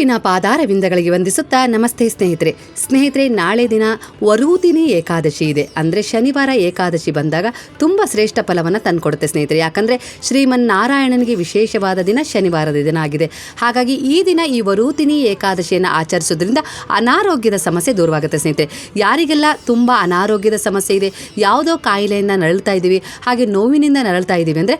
ಗುರುವಿನ ಪಾದಾರವಿಂದಗಳಿಗೆ ವಂದಿಸುತ್ತಾ ನಮಸ್ತೆ ಸ್ನೇಹಿತರೆ. ಸ್ನೇಹಿತರೆ, ನಾಳೆ ದಿನ ವರೂದಿನಿ ಏಕಾದಶಿ ಇದೆ. ಅಂದರೆ ಶನಿವಾರ ಏಕಾದಶಿ ಬಂದಾಗ ತುಂಬ ಶ್ರೇಷ್ಠ ಫಲವನ್ನು ತಂದುಕೊಡುತ್ತೆ ಸ್ನೇಹಿತರೆ. ಯಾಕಂದರೆ ಶ್ರೀಮನ್ನಾರಾಯಣನಿಗೆ ವಿಶೇಷವಾದ ದಿನ ಶನಿವಾರದ ದಿನ ಆಗಿದೆ. ಹಾಗಾಗಿ ಈ ದಿನ ಈ ವರೂದಿನಿ ಏಕಾದಶಿಯನ್ನು ಆಚರಿಸೋದ್ರಿಂದ ಅನಾರೋಗ್ಯದ ಸಮಸ್ಯೆ ದೂರವಾಗುತ್ತೆ ಸ್ನೇಹಿತರೆ. ಯಾರಿಗೆಲ್ಲ ತುಂಬ ಅನಾರೋಗ್ಯದ ಸಮಸ್ಯೆ ಇದೆ, ಯಾವುದೋ ಕಾಯಿಲೆಯನ್ನು ನರಳ್ತಾ ಇದ್ದೀವಿ, ಹಾಗೆ ನೋವಿನಿಂದ ನರಳ್ತಾ ಇದ್ದೀವಿ ಅಂದರೆ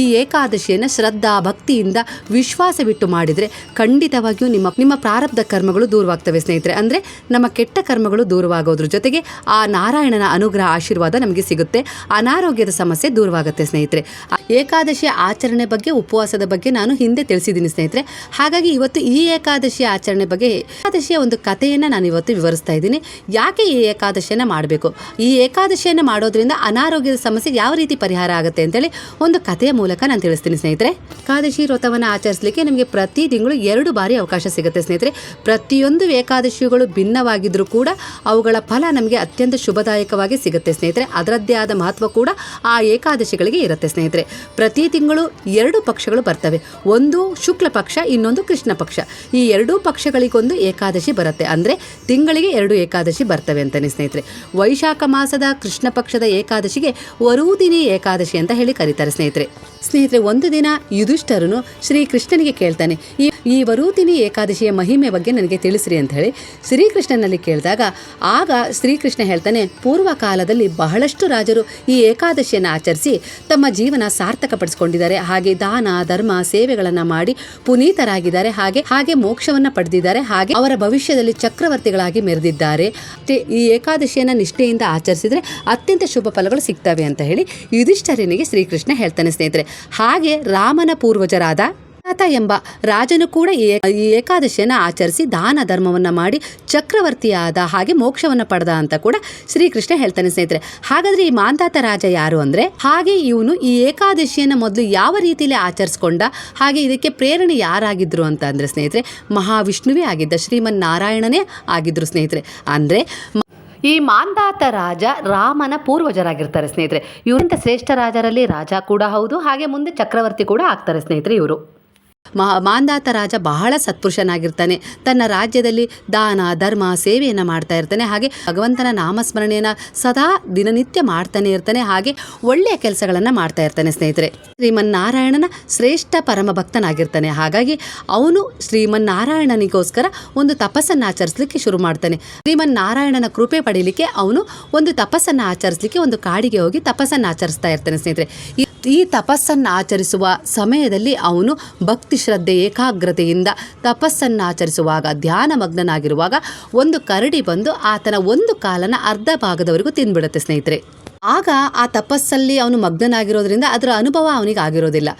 ಈ ಏಕಾದಶಿಯನ್ನು ಶ್ರದ್ಧಾ ಭಕ್ತಿಯಿಂದ ವಿಶ್ವಾಸವಿಟ್ಟು ಮಾಡಿದರೆ ಖಂಡಿತವಾಗಿಯೂ ನಿಮ್ಮ ನಿಮ್ಮ ಪ್ರಾರಬ್ಧ ಕರ್ಮಗಳು ದೂರವಾಗ್ತವೆ, ಸ್ನೇಹಿತರೆ. ಅಂದರೆ ನಮ್ಮ ಕೆಟ್ಟ ಕರ್ಮಗಳು ದೂರವಾಗೋದ್ರ ಜೊತೆಗೆ ಆ ನಾರಾಯಣನ ಅನುಗ್ರಹ, ಆಶೀರ್ವಾದ ನಮಗೆ ಸಿಗುತ್ತೆ. ಅನಾರೋಗ್ಯದ ಸಮಸ್ಯೆ ದೂರವಾಗುತ್ತೆ, ಸ್ನೇಹಿತರೆ. ಏಕಾದಶಿ ಆಚರಣೆ ಬಗ್ಗೆ, ಉಪವಾಸದ ಬಗ್ಗೆ ನಾನು ಹಿಂದೆ ತಿಳಿಸಿದ್ದೀನಿ, ಸ್ನೇಹಿತರೆ. ಹಾಗಾಗಿ ಇವತ್ತು ಈ ಏಕಾದಶಿ ಆಚರಣೆ ಬಗ್ಗೆ, ಏಕಾದಶಿಯ ಒಂದು ಕಥೆಯನ್ನು ನಾನು ಇವತ್ತು ವಿವರಿಸ್ತಾ ಇದ್ದೀನಿ. ಯಾಕೆ ಈ ಏಕಾದಶಿಯನ್ನು ಮಾಡಬೇಕು? ಈ ಏಕಾದಶಿಯನ್ನು ಮಾಡೋದ್ರಿಂದ ಅನಾರೋಗ್ಯದ ಸಮಸ್ಯೆ ಯಾವ ರೀತಿ ಪರಿಹಾರ ಆಗುತ್ತೆ ಅಂತೇಳಿ ಒಂದು ಕಥೆಯ ಮೂಲಕ ನಾನು ತಿಳಿಸ್ತೀನಿ, ಸ್ನೇಹಿತರೆ. ಏಕಾದಶಿ ವ್ರತವನ್ನು ಆಚರಿಸಲಿಕ್ಕೆ ನಮಗೆ ಪ್ರತಿ ತಿಂಗಳು ಎರಡು ಬಾರಿ ಅವಕಾಶ ಸಿಗುತ್ತೆ ಸ್ನೇಹಿತರೆ. ಪ್ರತಿಯೊಂದು ಏಕಾದಶಿಗಳು ಭಿನ್ನವಾಗಿದ್ದರೂ ಕೂಡ ಅವುಗಳ ಫಲ ನಮಗೆ ಅತ್ಯಂತ ಶುಭದಾಯಕವಾಗಿ ಸಿಗುತ್ತೆ ಸ್ನೇಹಿತರೆ. ಅದರದ್ದೇ ಆದ ಮಹತ್ವ ಕೂಡ ಆ ಏಕಾದಶಿಗಳಿಗೆ ಇರುತ್ತೆ ಸ್ನೇಹಿತರೆ. ಪ್ರತಿ ತಿಂಗಳು ಎರಡು ಪಕ್ಷಗಳು ಬರ್ತವೆ. ಒಂದು ಶುಕ್ಲ ಪಕ್ಷ, ಇನ್ನೊಂದು ಕೃಷ್ಣ ಪಕ್ಷ. ಈ ಎರಡೂ ಪಕ್ಷಗಳಿಗೊಂದು ಏಕಾದಶಿ ಬರುತ್ತೆ. ಅಂದರೆ ತಿಂಗಳಿಗೆ ಎರಡು ಏಕಾದಶಿ ಬರ್ತವೆ ಅಂತಾನೆ ಸ್ನೇಹಿತರೆ. ವೈಶಾಖ ಮಾಸದ ಕೃಷ್ಣ ಪಕ್ಷದ ಏಕಾದಶಿಗೆ ವರೂದಿನಿ ಏಕಾದಶಿ ಅಂತ ಹೇಳಿ ಕರೀತಾರೆ ಸ್ನೇಹಿತರೆ. ಸ್ನೇಹಿತರೆ, ಒಂದು ದಿನ ಯುಧಿಷ್ಠರನು ಶ್ರೀ ಕೃಷ್ಣನಿಗೆ ಕೇಳ್ತಾನೆ ಈ ಈ ವರೂತಿನಿ ಏಕಾದಶಿಯ ಮಹಿಮೆ ಬಗ್ಗೆ ನನಗೆ ತಿಳಿಸ್ರಿ ಅಂತ ಹೇಳಿ ಶ್ರೀಕೃಷ್ಣನಲ್ಲಿ ಕೇಳಿದಾಗ, ಆಗ ಶ್ರೀಕೃಷ್ಣ ಹೇಳ್ತಾನೆ ಪೂರ್ವ ಕಾಲದಲ್ಲಿ ಬಹಳಷ್ಟು ರಾಜರು ಈ ಏಕಾದಶಿಯನ್ನು ಆಚರಿಸಿ ತಮ್ಮ ಜೀವನ ಸಾರ್ಥಕಪಡಿಸಿಕೊಂಡಿದ್ದಾರೆ. ಹಾಗೆ ದಾನ, ಧರ್ಮ, ಸೇವೆಗಳನ್ನು ಮಾಡಿ ಪುನೀತರಾಗಿದ್ದಾರೆ. ಹಾಗೆ ಹಾಗೆ ಮೋಕ್ಷವನ್ನು ಪಡೆದಿದ್ದಾರೆ. ಹಾಗೆ ಅವರ ಭವಿಷ್ಯದಲ್ಲಿ ಚಕ್ರವರ್ತಿಗಳಾಗಿ ಮೆರೆದಿದ್ದಾರೆ. ಈ ಏಕಾದಶಿಯನ್ನು ನಿಷ್ಠೆಯಿಂದ ಆಚರಿಸಿದ್ರೆ ಅತ್ಯಂತ ಶುಭ ಫಲಗಳು ಸಿಗ್ತವೆ ಅಂತ ಹೇಳಿ ಯುಧಿಷ್ಠರಿನಿಗೆ ಶ್ರೀಕೃಷ್ಣ ಹೇಳ್ತಾನೆ ಸ್ನೇಹಿತರೆ. ಹಾಗೆ ರಾಮನ ಪೂರ್ವಜರಾದ ಆತ ಎಂಬ ರಾಜನು ಕೂಡ ಈ ಏಕಾದಶಿಯನ್ನು ಆಚರಿಸಿ ದಾನ ಧರ್ಮವನ್ನು ಮಾಡಿ ಚಕ್ರವರ್ತಿಯಾದ ಹಾಗೆ ಮೋಕ್ಷವನ್ನು ಪಡೆದ ಅಂತ ಕೂಡ ಶ್ರೀಕೃಷ್ಣ ಹೇಳ್ತಾನೆ ಸ್ನೇಹಿತರೆ. ಹಾಗಾದ್ರೆ ಈ ಮಾಂಧಾತ ರಾಜ ಯಾರು ಅಂದ್ರೆ? ಹಾಗೆ ಇವನು ಈ ಏಕಾದಶಿಯನ್ನು ಮೊದಲು ಯಾವ ರೀತಿಯಲ್ಲಿ ಆಚರಿಸ್ಕೊಂಡ? ಹಾಗೆ ಇದಕ್ಕೆ ಪ್ರೇರಣೆ ಯಾರಾಗಿದ್ರು ಅಂತ ಅಂದ್ರೆ ಸ್ನೇಹಿತರೆ, ಮಹಾವಿಷ್ಣುವೇ ಆಗಿದ್ದ ಶ್ರೀಮನ್ ನಾರಾಯಣನೇ ಆಗಿದ್ರು ಸ್ನೇಹಿತರೆ. ಅಂದ್ರೆ ಈ ಮಾಂದಾತ ರಾಜ ರಾಮನ ಪೂರ್ವಜರಾಗಿರ್ತಾರೆ ಸ್ನೇಹಿತರೆ. ಇವರಿಂದ ಶ್ರೇಷ್ಠ ರಾಜರಲ್ಲಿ ರಾಜ ಕೂಡ ಹೌದು, ಹಾಗೆ ಮುಂದೆ ಚಕ್ರವರ್ತಿ ಕೂಡ ಆಗ್ತಾರೆ ಸ್ನೇಹಿತರೆ ಇವರು. ಮಾ ಮಾಂಧಾತ ರಾಜ ಬಹಳ ಸತ್ಪುರುಷನಾಗಿರ್ತಾನೆ. ತನ್ನ ರಾಜ್ಯದಲ್ಲಿ ದಾನ, ಧರ್ಮ, ಸೇವೆಯನ್ನು ಮಾಡ್ತಾ ಇರ್ತಾನೆ. ಹಾಗೆ ಭಗವಂತನ ನಾಮಸ್ಮರಣೆಯನ್ನು ಸದಾ ದಿನನಿತ್ಯ ಮಾಡ್ತಾನೆ ಇರ್ತಾನೆ. ಹಾಗೆ ಒಳ್ಳೆಯ ಕೆಲಸಗಳನ್ನು ಮಾಡ್ತಾ ಇರ್ತಾನೆ ಸ್ನೇಹಿತರೆ. ಶ್ರೀಮನ್ನಾರಾಯಣನ ಶ್ರೇಷ್ಠ ಪರಮ ಭಕ್ತನಾಗಿರ್ತಾನೆ. ಹಾಗಾಗಿ ಅವನು ಶ್ರೀಮನ್ನಾರಾಯಣನಿಗೋಸ್ಕರ ಒಂದು ತಪಸ್ಸನ್ನು ಆಚರಿಸಲಿಕ್ಕೆ ಶುರು ಮಾಡ್ತಾನೆ. ಶ್ರೀಮನ್ನಾರಾಯಣನ ಕೃಪೆ ಪಡೀಲಿಕ್ಕೆ ಅವನು ಒಂದು ತಪಸ್ಸನ್ನು ಆಚರಿಸಲಿಕ್ಕೆ ಒಂದು ಕಾಡಿಗೆ ಹೋಗಿ ತಪಸ್ಸನ್ನು ಆಚರಿಸ್ತಾ ಇರ್ತಾನೆ ಸ್ನೇಹಿತರೆ. ಈ ತಪಸ್ಸನ್ನು ಆಚರಿಸುವ ಸಮಯದಲ್ಲಿ ಅವನು ಭಕ್ತಿ ಶ್ರದ್ಧೆ ಏಕಾಗ್ರತೆಯಿಂದ ತಪಸ್ಸನ್ನು ಆಚರಿಸುವಾಗ ಧ್ಯಾನಮಗ್ನಾಗಿರುವಾಗ ಒಂದು ಕರಡಿ ಬಂದು ಆತನ ಒಂದು ಕಾಲನ ಅರ್ಧ ಭಾಗದವರೆಗೂ ತಿಂದ್ಬಿಡುತ್ತೆ ಸ್ನೇಹಿತರೆ. ಆಗ ಆ ತಪಸ್ಸಲ್ಲಿ ಅವನು ಮಗ್ನನಾಗಿರೋದ್ರಿಂದ ಅದರ ಅನುಭವ ಅವನಿಗೆ ಆಗಿರೋದಿಲ್ಲ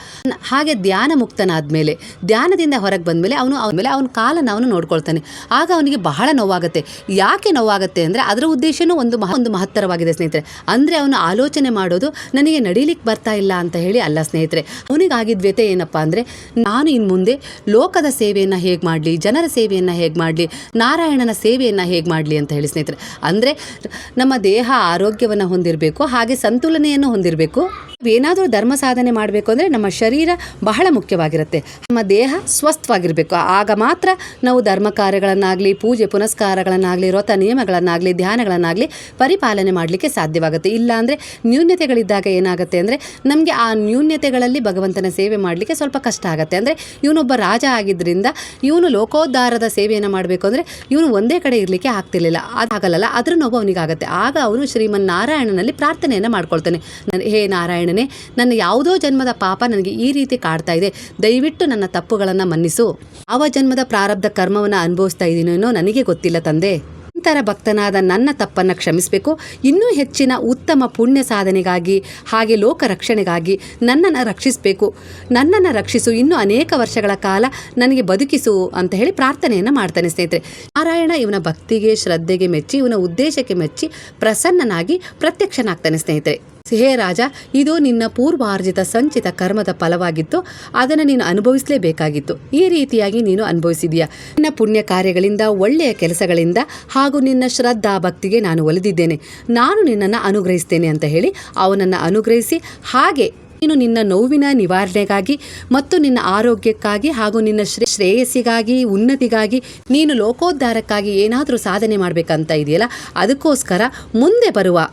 ಹಾಗೆ ಧ್ಯಾನ ಮುಕ್ತನಾದ ಮೇಲೆ ಧ್ಯಾನದಿಂದ ಹೊರಗೆ ಬಂದಮೇಲೆ ಅವನು ಅವನ ಮೇಲೆ ಅವನ ಕಾಲನ ಅವನು ನೋಡ್ಕೊಳ್ತಾನೆ. ಆಗ ಅವನಿಗೆ ಬಹಳ ನೋವಾಗುತ್ತೆ. ಯಾಕೆ ನೋವಾಗುತ್ತೆ ಅಂದರೆ ಅದರ ಉದ್ದೇಶನೂ ಒಂದು ಮಹ, ಒಂದು ಮಹತ್ತರವಾಗಿದೆ ಸ್ನೇಹಿತರೆ. ಅಂದರೆ ಅವನು ಆಲೋಚನೆ ಮಾಡೋದು, ನನಗೆ ನಡೀಲಿಕ್ಕೆ ಬರ್ತಾ ಇಲ್ಲ ಅಂತ ಹೇಳಿ ಅಲ್ಲ ಸ್ನೇಹಿತರೆ. ಅವನಿಗಾಗಿದ್ದ ವ್ಯತೆ ಏನಪ್ಪ ಅಂದರೆ, ನಾನು ಇನ್ನು ಮುಂದೆ ಲೋಕದ ಸೇವೆಯನ್ನು ಹೇಗೆ ಮಾಡಲಿ, ಜನರ ಸೇವೆಯನ್ನು ಹೇಗೆ ಮಾಡಲಿ, ನಾರಾಯಣನ ಸೇವೆಯನ್ನು ಹೇಗೆ ಮಾಡಲಿ ಅಂತ ಹೇಳಿ ಸ್ನೇಹಿತರೆ. ಅಂದರೆ ನಮ್ಮ ದೇಹ ಆರೋಗ್ಯವನ್ನು ಹೊಂದಿರಬೇಕು ಹಾಗೆ ಸಂತುಲನೆಯನ್ನು ಹೊಂದಿರಬೇಕು. ಏನಾದರೂ ಧರ್ಮ ಸಾಧನೆ ಮಾಡಬೇಕು ಅಂದರೆ ನಮ್ಮ ಶರೀರ ಬಹಳ ಮುಖ್ಯವಾಗಿರುತ್ತೆ. ನಮ್ಮ ದೇಹ ಸ್ವಸ್ಥವಾಗಿರಬೇಕು. ಆಗ ಮಾತ್ರ ನಾವು ಧರ್ಮ ಕಾರ್ಯಗಳನ್ನಾಗಲಿ, ಪೂಜೆ ಪುನಸ್ಕಾರಗಳನ್ನಾಗಲಿ, ವ್ರತ ನಿಯಮಗಳನ್ನಾಗಲಿ, ಧ್ಯಾನಗಳನ್ನಾಗಲಿ ಪರಿಪಾಲನೆ ಮಾಡಲಿಕ್ಕೆ ಸಾಧ್ಯವಾಗುತ್ತೆ. ಇಲ್ಲ ಅಂದರೆ ನ್ಯೂನ್ಯತೆಗಳಿದ್ದಾಗ ಏನಾಗುತ್ತೆ ಅಂದರೆ ನಮಗೆ ಆ ನ್ಯೂನ್ಯತೆಗಳಲ್ಲಿ ಭಗವಂತನ ಸೇವೆ ಮಾಡಲಿಕ್ಕೆ ಸ್ವಲ್ಪ ಕಷ್ಟ ಆಗುತ್ತೆ. ಅಂದರೆ ಇವನೊಬ್ಬ ರಾಜ ಆಗಿದ್ದರಿಂದ ಇವನು ಲೋಕೋದ್ಧಾರದ ಸೇವೆಯನ್ನು ಮಾಡಬೇಕು ಅಂದರೆ ಇವನು ಒಂದೇ ಕಡೆ ಇರಲಿಕ್ಕೆ ಆಗ್ತಿರ್ಲಿಲ್ಲ. ಅದಾಗಲ್ಲ ಅದ್ರ ನೋವು ಅವನಿಗಾಗುತ್ತೆ. ಆಗ ಅವನು ಶ್ರೀಮನ್ ನಾರಾಯಣನಲ್ಲಿ ಪ್ರಾರ್ಥನೆಯನ್ನು ಮಾಡ್ಕೊಳ್ತಾನೆ. ಹೇ ಹೇ ನಾರಾಯಣನೇ ನನ್ನ ಯಾವುದೋ ಜನ್ಮದ ಪಾಪ ನನಗೆ ಈ ರೀತಿ ಕಾಡ್ತಾ ಇದೆ. ದಯವಿಟ್ಟು ನನ್ನ ತಪ್ಪುಗಳನ್ನು ಮನ್ನಿಸು. ಯಾವ ಜನ್ಮದ ಪ್ರಾರಬ್ಧ ಕರ್ಮವನ್ನು ಅನುಭವಿಸ್ತಾ ಇದ್ದೀನೋ ನನಗೆ ಗೊತ್ತಿಲ್ಲ ತಂದೆ. ನಂತರ ಭಕ್ತನಾದ ನನ್ನ ತಪ್ಪನ್ನು ಕ್ಷಮಿಸಬೇಕು. ಇನ್ನೂ ಹೆಚ್ಚಿನ ಉತ್ತಮ ಪುಣ್ಯ ಸಾಧನೆಗಾಗಿ, ಹಾಗೆ ಲೋಕ ರಕ್ಷಣೆಗಾಗಿ ನನ್ನನ್ನು ರಕ್ಷಿಸಬೇಕು. ನನ್ನನ್ನು ರಕ್ಷಿಸು. ಇನ್ನೂ ಅನೇಕ ವರ್ಷಗಳ ಕಾಲ ನನಗೆ ಬದುಕಿಸು ಅಂತ ಹೇಳಿ ಪ್ರಾರ್ಥನೆಯನ್ನು ಮಾಡ್ತಾನೆ ಸ್ನೇಹಿತರೆ. ನಾರಾಯಣ ಇವನ ಭಕ್ತಿಗೆ, ಶ್ರದ್ಧೆಗೆ ಮೆಚ್ಚಿ, ಇವನ ಉದ್ದೇಶಕ್ಕೆ ಮೆಚ್ಚಿ ಪ್ರಸನ್ನನಾಗಿ ಪ್ರತ್ಯಕ್ಷನಾಗ್ತಾನೆ ಸ್ನೇಹಿತರೆ. ಹೇ ರಾಜ, ಇದು ನಿನ್ನ ಪೂರ್ವಾರ್ಜಿತ ಸಂಚಿತ ಕರ್ಮದ ಫಲವಾಗಿತ್ತು. ಅದನ್ನು ನೀನು ಅನುಭವಿಸಲೇಬೇಕಾಗಿತ್ತು. ಈ ರೀತಿಯಾಗಿ ನೀನು ಅನುಭವಿಸಿದೀಯ. ನಿನ್ನ ಪುಣ್ಯ ಕಾರ್ಯಗಳಿಂದ, ಒಳ್ಳೆಯ ಕೆಲಸಗಳಿಂದ ಹಾಗೂ ನಿನ್ನ ಶ್ರದ್ಧಾ ಭಕ್ತಿಗೆ ನಾನು ಒಲಿದಿದ್ದೇನೆ. ನಾನು ನಿನ್ನನ್ನು ಅನುಗ್ರಹಿಸ್ತೇನೆ ಅಂತ ಹೇಳಿ ಅವನನ್ನು ಅನುಗ್ರಹಿಸಿ ಹಾಗೆ ನೀನು ನಿನ್ನ ನೋವಿನ ನಿವಾರಣೆಗಾಗಿ ಮತ್ತು ನಿನ್ನ ಆರೋಗ್ಯಕ್ಕಾಗಿ ಹಾಗೂ ನಿನ್ನ ಶ್ರೇ ಶ್ರೇಯಸ್ಸಿಗಾಗಿ, ಉನ್ನತಿಗಾಗಿ ನೀನು ಲೋಕೋದ್ಧಾರಕ್ಕಾಗಿ ಏನಾದರೂ ಸಾಧನೆ ಮಾಡಬೇಕಂತ ಇದೆಯಲ್ಲ? ಅದಕ್ಕೋಸ್ಕರ ಮುಂದೆ ಬರುವ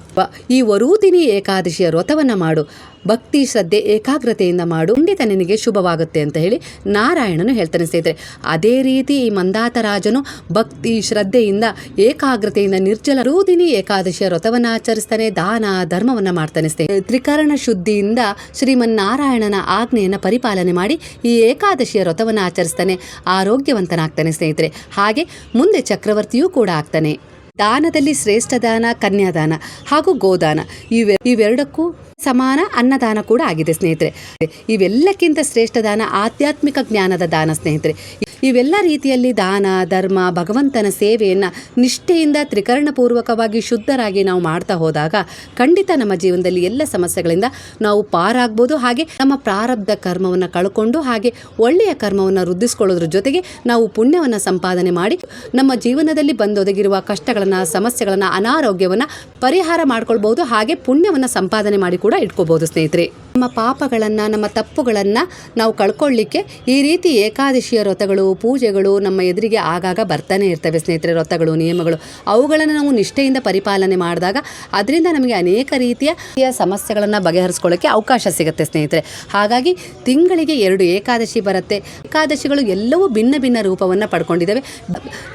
ಈ ವರೂದಿನಿ ಏಕಾದಶಿಯ ವ್ರತವನ್ನು ಮಾಡು. ಭಕ್ತಿ ಶ್ರದ್ಧೆ ಏಕಾಗ್ರತೆಯಿಂದ ಮಾಡು. ಖಂಡಿತ ನಿನಗೆ ಶುಭವಾಗುತ್ತೆ ಅಂತ ಹೇಳಿ ನಾರಾಯಣನು ಹೇಳ್ತಾನೆ ಸ್ನೇಹಿತರೆ. ಅದೇ ರೀತಿ ಈ ಮಂದಾತರಾಜನು ಭಕ್ತಿ ಶ್ರದ್ಧೆಯಿಂದ ಏಕಾಗ್ರತೆಯಿಂದ ನಿರ್ಜಲ ರೂದಿನಿ ಏಕಾದಶಿಯ ವ್ರತವನ್ನು ಆಚರಿಸ್ತಾನೆ, ದಾನ, ಧರ್ಮವನ್ನು ಮಾಡ್ತಾನೆ ಸ್ನೇಹಿತರೆ. ತ್ರಿಕರಣ ಶುದ್ಧಿಯಿಂದ ಶ್ರೀಮನ್ನಾರಾಯಣನ ಆಜ್ಞೆಯನ್ನು ಪರಿಪಾಲನೆ ಮಾಡಿ ಈ ಏಕಾದಶಿಯ ವ್ರತವನ್ನು ಆಚರಿಸ್ತಾನೆ, ಆರೋಗ್ಯವಂತನಾಗ್ತಾನೆ ಸ್ನೇಹಿತರೆ. ಹಾಗೆ ಮುಂದೆ ಚಕ್ರವರ್ತಿಯೂ ಕೂಡ ಆಗ್ತಾನೆ. ದಾನದಲ್ಲಿ ಶ್ರೇಷ್ಠ ದಾನ, ಕನ್ಯಾದಾನ ಹಾಗೂ ಗೋದಾನ. ಇವೆ ಇವೆರಡಕ್ಕೂ ಸಮಾನ ಅನ್ನದಾನ ಕೂಡ ಆಗಿದೆ ಸ್ನೇಹಿತರೆ. ಇವೆಲ್ಲಕ್ಕಿಂತ ಶ್ರೇಷ್ಠ ದಾನ ಆಧ್ಯಾತ್ಮಿಕ ಜ್ಞಾನದ ದಾನ ಸ್ನೇಹಿತರೆ. ಇವೆಲ್ಲ ರೀತಿಯಲ್ಲಿ ದಾನ, ಧರ್ಮ, ಭಗವಂತನ ಸೇವೆಯನ್ನು ನಿಷ್ಠೆಯಿಂದ ತ್ರಿಕರಣಪೂರ್ವಕವಾಗಿ ಶುದ್ಧರಾಗಿ ನಾವು ಮಾಡ್ತಾ ಹೋದಾಗ ಖಂಡಿತ ನಮ್ಮ ಜೀವನದಲ್ಲಿ ಎಲ್ಲ ಸಮಸ್ಯೆಗಳಿಂದ ನಾವು ಪಾರಾಗ್ಬೋದು. ಹಾಗೆ ನಮ್ಮ ಪ್ರಾರಬ್ಧ ಕರ್ಮವನ್ನು ಕಳ್ಕೊಂಡು ಹಾಗೆ ಒಳ್ಳೆಯ ಕರ್ಮವನ್ನು ವೃದ್ಧಿಸ್ಕೊಳ್ಳೋದ್ರ ಜೊತೆಗೆ ನಾವು ಪುಣ್ಯವನ್ನು ಸಂಪಾದನೆ ಮಾಡಿ ನಮ್ಮ ಜೀವನದಲ್ಲಿ ಬಂದೊದಗಿರುವ ಕಷ್ಟಗಳನ್ನು, ಸಮಸ್ಯೆಗಳನ್ನು, ಅನಾರೋಗ್ಯವನ್ನು ಪರಿಹಾರ ಮಾಡ್ಕೊಳ್ಬಹುದು ಹಾಗೆ ಪುಣ್ಯವನ್ನು ಸಂಪಾದನೆ ಮಾಡಿ ಕೂಡ ಇಟ್ಕೋಬೋದು ಸ್ನೇಹಿತರೆ. ನಮ್ಮ ಪಾಪಗಳನ್ನು, ನಮ್ಮ ತಪ್ಪುಗಳನ್ನು ನಾವು ಕಳ್ಕೊಳ್ಳಿಕ್ಕೆ ಈ ರೀತಿ ಏಕಾದಶಿಯ ವ್ರತಗಳು, ಪೂಜೆಗಳು ನಮ್ಮ ಎದುರಿಗೆ ಆಗಾಗ ಬರ್ತಾನೆ ಇರ್ತವೆ ಸ್ನೇಹಿತರೆ, ವ್ರತಗಳು, ನಿಯಮಗಳು. ಅವುಗಳನ್ನು ನಾವು ನಿಷ್ಠೆಯಿಂದ ಪರಿಪಾಲನೆ ಮಾಡಿದಾಗ ಅದರಿಂದ ನಮಗೆ ಅನೇಕ ರೀತಿಯ ಸಮಸ್ಯೆಗಳನ್ನು ಬಗೆಹರಿಸ್ಕೊಳ್ಳೋಕ್ಕೆ ಅವಕಾಶ ಸಿಗುತ್ತೆ ಸ್ನೇಹಿತರೆ. ಹಾಗಾಗಿ ತಿಂಗಳಿಗೆ ಎರಡು ಏಕಾದಶಿ ಬರುತ್ತೆ. ಏಕಾದಶಿಗಳು ಎಲ್ಲವೂ ಭಿನ್ನ ಭಿನ್ನ ರೂಪವನ್ನು ಪಡ್ಕೊಂಡಿದ್ದಾವೆ.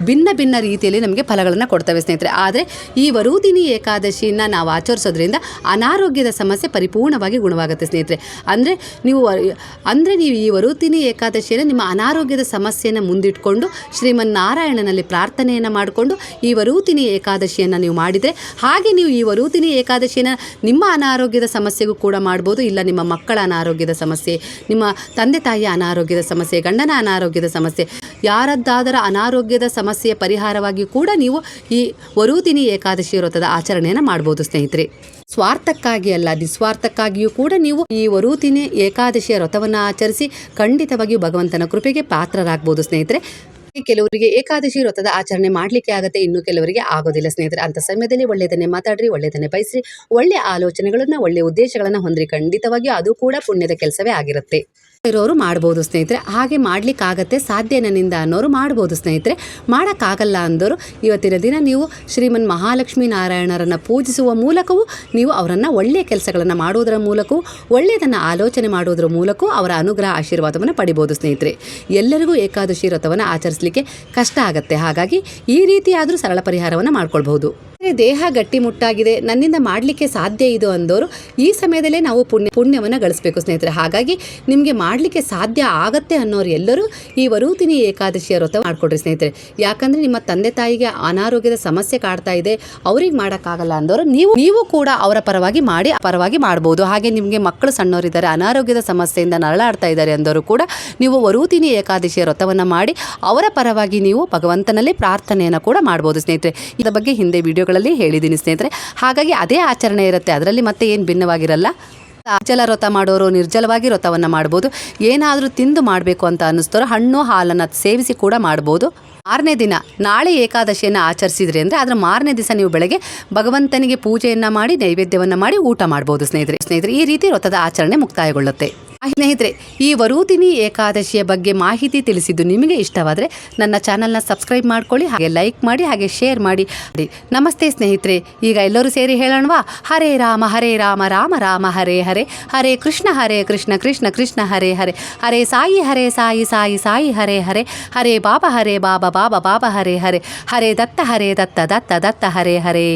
ಭಿನ್ನ ಭಿನ್ನ ರೀತಿಯಲ್ಲಿ ನಮಗೆ ಫಲಗಳನ್ನು ಕೊಡ್ತವೆ ಸ್ನೇಹಿತರೆ. ಆದರೆ ಈ ವರೂದಿನಿ ಏಕಾದಶಿನ ನಾವು ಆಚರಿಸೋದ್ರಿಂದ ಅನಾರೋಗ್ಯದ ಸಮಸ್ಯೆ ಪರಿಪೂರ್ಣವಾಗಿ ಗುಣವಾಗುತ್ತೆ ಸ್ನೇಹಿತರೆ. ಅಂದರೆ ನೀವು ಅಂದರೆ ನೀವು ಈ ವರುತಿನಿ ಏಕಾದಶಿಯನ್ನು ನಿಮ್ಮ ಅನಾರೋಗ್ಯದ ಸಮಸ್ಯೆಯನ್ನು ಮುಂದಿಟ್ಕೊಂಡು ಶ್ರೀಮನ್ನಾರಾಯಣನಲ್ಲಿ ಪ್ರಾರ್ಥನೆಯನ್ನು ಮಾಡಿಕೊಂಡು ಈ ವರುತಿನಿ ಏಕಾದಶಿಯನ್ನು ನೀವು ಮಾಡಿದರೆ, ಹಾಗೆ ನೀವು ಈ ವರುತಿನಿ ಏಕಾದಶಿಯನ್ನು ನಿಮ್ಮ ಅನಾರೋಗ್ಯದ ಸಮಸ್ಯೆಗೂ ಕೂಡ ಮಾಡ್ಬೋದು. ಇಲ್ಲ ನಿಮ್ಮ ಮಕ್ಕಳ ಅನಾರೋಗ್ಯದ ಸಮಸ್ಯೆ, ನಿಮ್ಮ ತಂದೆ ತಾಯಿಯ ಅನಾರೋಗ್ಯದ ಸಮಸ್ಯೆ, ಗಂಡನ ಅನಾರೋಗ್ಯದ ಸಮಸ್ಯೆ. ಯಾರದ್ದಾದರ ಅನಾರೋಗ್ಯದ ಸಮಸ್ಯೆಯ ಪರಿಹಾರವಾಗಿ ಕೂಡ ನೀವು ಈ ವರೂದಿನಿ ಏಕಾದಶಿ ವ್ರತದ ಆಚರಣೆಯನ್ನು ಮಾಡ್ಬೋದು, ಸ್ನೇಹಿತರೆ. ಸ್ವಾರ್ಥಕ್ಕಾಗಿ ಅಲ್ಲ, ನಿಸ್ವಾರ್ಥಕ್ಕಾಗಿಯೂ ಕೂಡ ನೀವು ಈ ವರೂತಿನಿ ಏಕಾದಶಿಯ ವ್ರತವನ್ನು ಆಚರಿಸಿ ಖಂಡಿತವಾಗಿಯೂ ಭಗವಂತನ ಕೃಪೆಗೆ ಪಾತ್ರರಾಗ್ಬೋದು, ಸ್ನೇಹಿತರೆ. ಕೆಲವರಿಗೆ ಏಕಾದಶಿ ವ್ರತದ ಆಚರಣೆ ಮಾಡಲಿಕ್ಕೆ ಆಗುತ್ತೆ ಇನ್ನು ಕೆಲವರಿಗೆ ಆಗೋದಿಲ್ಲ, ಸ್ನೇಹಿತರೆ. ಅಂತ ಸಮಯದಲ್ಲಿ ಒಳ್ಳೆಯದನ್ನೇ ಮಾತಾಡ್ರಿ, ಒಳ್ಳೆಯದನ್ನೇ ಬಯಸ್ರಿ, ಒಳ್ಳೆಯ ಆಲೋಚನೆಗಳನ್ನು, ಒಳ್ಳೆಯ ಉದ್ದೇಶಗಳನ್ನು ಹೊಂದ್ರಿ. ಖಂಡಿತವಾಗಿಯೂ ಅದು ಕೂಡ ಪುಣ್ಯದ ಕೆಲಸವೇ ಆಗಿರುತ್ತೆ. ಇರೋರು ಮಾಡ್ಬೋದು ಸ್ನೇಹಿತರೆ. ಹಾಗೆ ಮಾಡಲಿಕ್ಕಾಗತ್ತೆ, ಸಾಧ್ಯ ನನ್ನಿಂದ ಅನ್ನೋರು ಮಾಡ್ಬೋದು ಸ್ನೇಹಿತರೆ. ಮಾಡೋಕ್ಕಾಗಲ್ಲ ಅಂದರು ಇವತ್ತಿನ ದಿನ ನೀವು ಶ್ರೀಮನ್ ಮಹಾಲಕ್ಷ್ಮೀ ನಾರಾಯಣರನ್ನು ಪೂಜಿಸುವ ಮೂಲಕವೂ, ನೀವು ಅವರನ್ನು ಒಳ್ಳೆಯ ಕೆಲಸಗಳನ್ನು ಮಾಡುವುದರ ಮೂಲಕವೂ ಒಳ್ಳೆಯದನ್ನು ಆಲೋಚನೆ ಮಾಡುವುದರ ಮೂಲಕವೂ ಅವರ ಅನುಗ್ರಹ ಆಶೀರ್ವಾದವನ್ನು ಪಡಿಬೋದು ಸ್ನೇಹಿತರೆ. ಎಲ್ಲರಿಗೂ ಏಕಾದಶಿ ವ್ರತವನ್ನು ಆಚರಿಸಲಿಕ್ಕೆ ಕಷ್ಟ ಆಗುತ್ತೆ. ಹಾಗಾಗಿ ಈ ರೀತಿಯಾದರೂ ಸರಳ ಪರಿಹಾರವನ್ನು ಮಾಡ್ಕೊಳ್ಬಹುದು. ದೇಹ ಗಟ್ಟಿಮುಟ್ಟಾಗಿದೆ, ನನ್ನಿಂದ ಮಾಡಲಿಕ್ಕೆ ಸಾಧ್ಯ ಇದು ಅಂದವರು ಈ ಸಮಯದಲ್ಲೇ ನಾವು ಪುಣ್ಯ, ಪುಣ್ಯವನ್ನು ಗಳಿಸಬೇಕು ಸ್ನೇಹಿತರೆ. ಹಾಗಾಗಿ ನಿಮಗೆ ಮಾಡಲಿಕ್ಕೆ ಸಾಧ್ಯ ಆಗತ್ತೆ ಅನ್ನೋರು ಎಲ್ಲರೂ ಈ ವರೂತಿನಿ ಏಕಾದಶಿಯ ವ್ರತ ಮಾಡಿಕೊಡ್ರಿ ಸ್ನೇಹಿತರೆ. ಯಾಕಂದರೆ ನಿಮ್ಮ ತಂದೆ ತಾಯಿಗೆ ಅನಾರೋಗ್ಯದ ಸಮಸ್ಯೆ ಕಾಡ್ತಾ ಇದೆ, ಅವ್ರಿಗೆ ಮಾಡೋಕ್ಕಾಗಲ್ಲ ಅಂದವರು ನೀವು ನೀವು ಕೂಡ ಅವರ ಪರವಾಗಿ ಮಾಡಿ, ಪರವಾಗಿ ಮಾಡ್ಬೋದು. ಹಾಗೆ ನಿಮಗೆ ಮಕ್ಕಳು ಸಣ್ಣವರಿದ್ದಾರೆ, ಅನಾರೋಗ್ಯದ ಸಮಸ್ಯೆಯಿಂದ ನರಳಾಡ್ತಾ ಇದ್ದಾರೆ ಅಂದವರು ಕೂಡ ನೀವು ವರೂತಿನಿ ಏಕಾದಶಿಯ ವ್ರತವನ್ನು ಮಾಡಿ ಅವರ ಪರವಾಗಿ ನೀವು ಭಗವಂತನಲ್ಲಿ ಪ್ರಾರ್ಥನೆಯನ್ನು ಕೂಡ ಮಾಡ್ಬೋದು ಸ್ನೇಹಿತರೆ. ಇದರ ಬಗ್ಗೆ ಹಿಂದೆ ವಿಡಿಯೋಗಳಲ್ಲಿ ಹೇಳಿದ್ದೀನಿ ಸ್ನೇಹಿತರೆ. ಹಾಗಾಗಿ ಅದೇ ಆಚರಣೆ ಇರುತ್ತೆ. ಅದರಲ್ಲಿ ಮತ್ತೆ ಏನು ಭಿನ್ನವಾಗಿರಲ್ಲ? ಅಚಲ ವ್ರತ ಮಾಡೋರು ನಿರ್ಜಲವಾಗಿ ವ್ರತವನ್ನು ಮಾಡ್ಬೋದು. ಏನಾದರೂ ತಿಂದು ಮಾಡಬೇಕು ಅಂತ ಅನ್ನಿಸ್ತಾರೋ ಹಣ್ಣು ಹಾಲನ್ನು ಸೇವಿಸಿ ಕೂಡ ಮಾಡ್ಬೋದು. ಮಾರನೇ ದಿನ, ನಾಳೆ ಏಕಾದಶಿಯನ್ನು ಆಚರಿಸಿದ್ರಿ ಅಂದರೆ ಅದರ ಮಾರನೇ ದಿವಸ ನೀವು ಬೆಳಗ್ಗೆ ಭಗವಂತನಿಗೆ ಪೂಜೆಯನ್ನು ಮಾಡಿ, ನೈವೇದ್ಯವನ್ನು ಮಾಡಿ ಊಟ ಮಾಡ್ಬೋದು ಸ್ನೇಹಿತರೆ. ಸ್ನೇಹಿತರೆ, ಈ ರೀತಿ ವ್ರತದ ಆಚರಣೆ ಮುಕ್ತಾಯಗೊಳ್ಳುತ್ತೆ. ಸ್ನೇಹಿತರೆ, ಈ ವರೂತಿನಿ ಏಕಾದಶಿಯ ಬಗ್ಗೆ ಮಾಹಿತಿ ತಿಳಿಸಿದ್ದು ನಿಮಗೆ ಇಷ್ಟವಾದರೆ ನನ್ನ ಚಾನಲ್ನ ಸಬ್ಸ್ಕ್ರೈಬ್ ಮಾಡ್ಕೊಳ್ಳಿ, ಹಾಗೆ ಲೈಕ್ ಮಾಡಿ, ಹಾಗೆ ಶೇರ್ ಮಾಡಿ. ನಮಸ್ತೆ ಸ್ನೇಹಿತರೆ, ಈಗ ಎಲ್ಲರೂ ಸೇರಿ ಹೇಳೋಣವಾ? ಹರೇ ರಾಮ ಹರೇ ರಾಮ ರಾಮ ರಾಮ, ಹರೇ ಹರೇ. ಹರೇ ಕೃಷ್ಣ ಹರೇ ಕೃಷ್ಣ ಕೃಷ್ಣ ಕೃಷ್ಣ, ಹರೇ ಹರೇ. ಹರೇ ಸಾಯಿ ಹರೇ ಸಾಯಿ ಸಾಯಿ ಸಾಯಿ, ಹರೇ ಹರೇ. ಹರೇ ಬಾಬಾ ಹರೇ ಬಾಬಾ ಬಾಬಾ ಬಾಬಾ, ಹರೇ ಹರೇ. ಹರೇ ದತ್ತ ಹರೇ ದತ್ತ ದತ್ತ ದತ್ತ, ಹರೇ ಹರೇ.